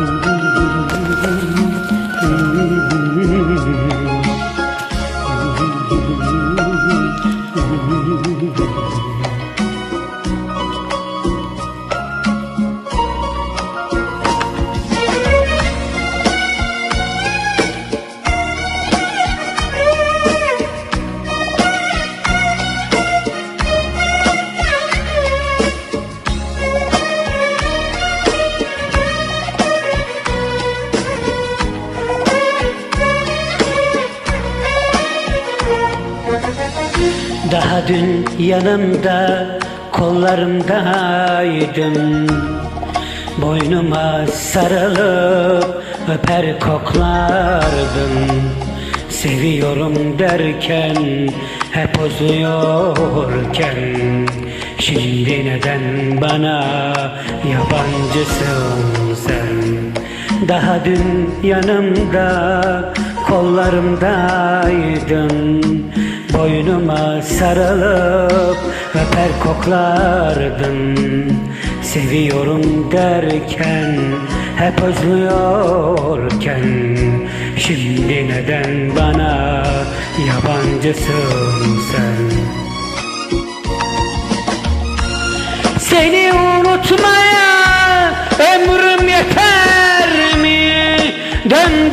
Thank you. Daha dün yanımda kollarımdaydın Boynuma sarılıp öper koklardın Seviyorum derken hep uzuyorken Şimdi neden bana yabancısın sen? Daha dün yanımda kollarımdaydın Boynuma sarılıp öper koklardın Seviyorum derken hep özlüyorken. Şimdi neden bana yabancısın sen? Seni unutmaya ömrüm yeter mi? Dön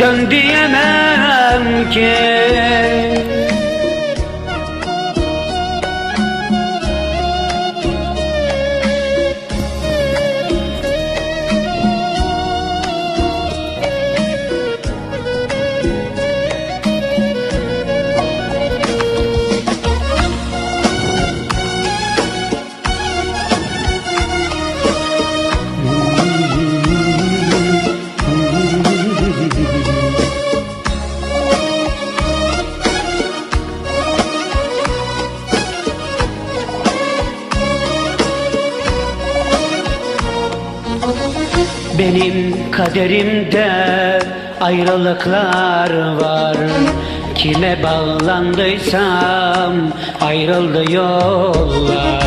dön diyemem ki Benim kaderimde ayrılıklar var. Kime bağlandıysam ayrıldı yollar.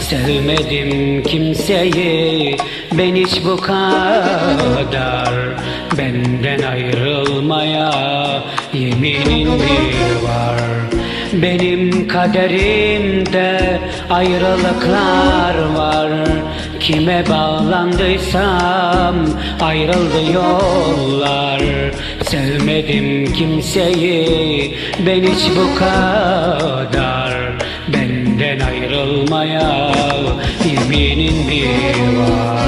Sevmedim kimseyi ben hiç bu kadar. Benden ayrılmaya yeminim bir var? Benim kaderimde ayrılıklar var Kime bağlandıysam ayrıldı yollar. Sevmedim kimseyi ben hiç bu kadar. Benden ayrılmaya yeminin bir var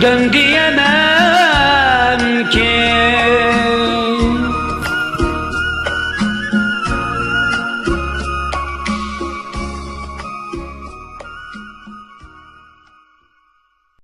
dön diyemem ki